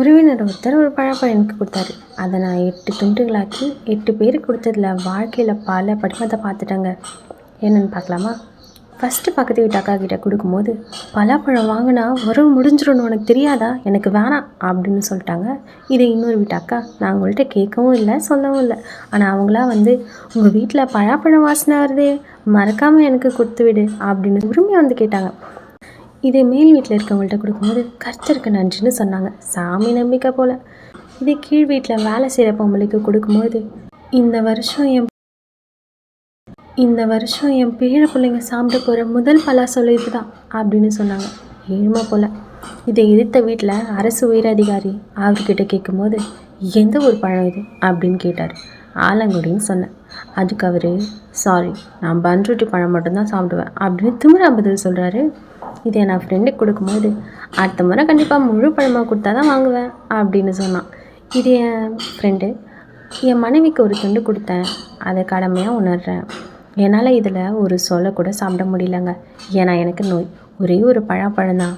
உறவினர் ஒருத்தர் ஒரு பழப்பழம் எனக்கு கொடுத்தாரு. அதை நான் எட்டு துண்டுகளாக்கி எட்டு பேருக்கு கொடுத்ததுல வாழ்க்கையில் பல படிமத்தை பார்த்துட்டாங்க. என்னென்னு பார்க்கலாமா? ஃபஸ்ட்டு பக்கத்து வீட்டு அக்கா கிட்டே கொடுக்கும்போது பலாப்பழம் வாங்கினா உறவு முடிஞ்சிடணும் உனக்கு தெரியாதா? எனக்கு வேணாம் அப்படின்னு சொல்லிட்டாங்க. இதை இன்னொரு வீட்டு அக்கா நான் உங்கள்கிட்ட கேட்கவும் இல்லை சொல்லவும் இல்லை. ஆனால் அவங்களாம் வந்து உங்கள் வீட்டில் பலாப்பழம் வாசனை வருதே மறக்காமல் எனக்கு கொடுத்து விடு அப்படின்னு உரிமையாக வந்து கேட்டாங்க. இதே மேல் வீட்டில் இருக்கவங்கள்ட்ட கொடுக்கும்போது கர்த்தருக்கு நன்றின்னு சொன்னாங்க. சாமி நம்பிக்கை போல். இதே கீழ் வீட்டில் வேலை செய்கிற பொம்பளைக்கு கொடுக்கும்போது இந்த வருஷம் என் இந்த வருஷம் என் பேர பிள்ளைங்க சாப்பிட போகிற முதல் பலாசொல் இதுதான் அப்படின்னு சொன்னாங்க. ஏழ்மை போல். இதை எதிர்த்த வீட்டில் அரசு உயரதிகாரி அவர்கிட்ட கேட்கும்போது எந்த ஒரு பழம் இது? அப்படின்னு கேட்டார். ஆலங்குடின்னு சொன்னேன். அதுக்கு அவர் சாரி நான் பன்ருட்டி பழம் மட்டும்தான் சாப்பிடுவேன் அப்படின்னு திமிரா பதில் சொல்கிறாரு இதை நான் ஃப்ரெண்டுக்கு கொடுக்கும்போது அடுத்த முறை கண்டிப்பாக முழு பழமாக கொடுத்தா தான் வாங்குவேன் அப்படின்னு சொன்னான். இது என் ஃப்ரெண்டு என் மனைவிக்கு ஒரு துண்டு கொடுத்தேன். அதை கடமையாக உணர்றேன். என்னால் இதில் ஒரு சொலை கூட சாப்பிட முடியலங்க. ஏன்னா எனக்கு நோய். ஒரே ஒரு பழாப்பழம் தான்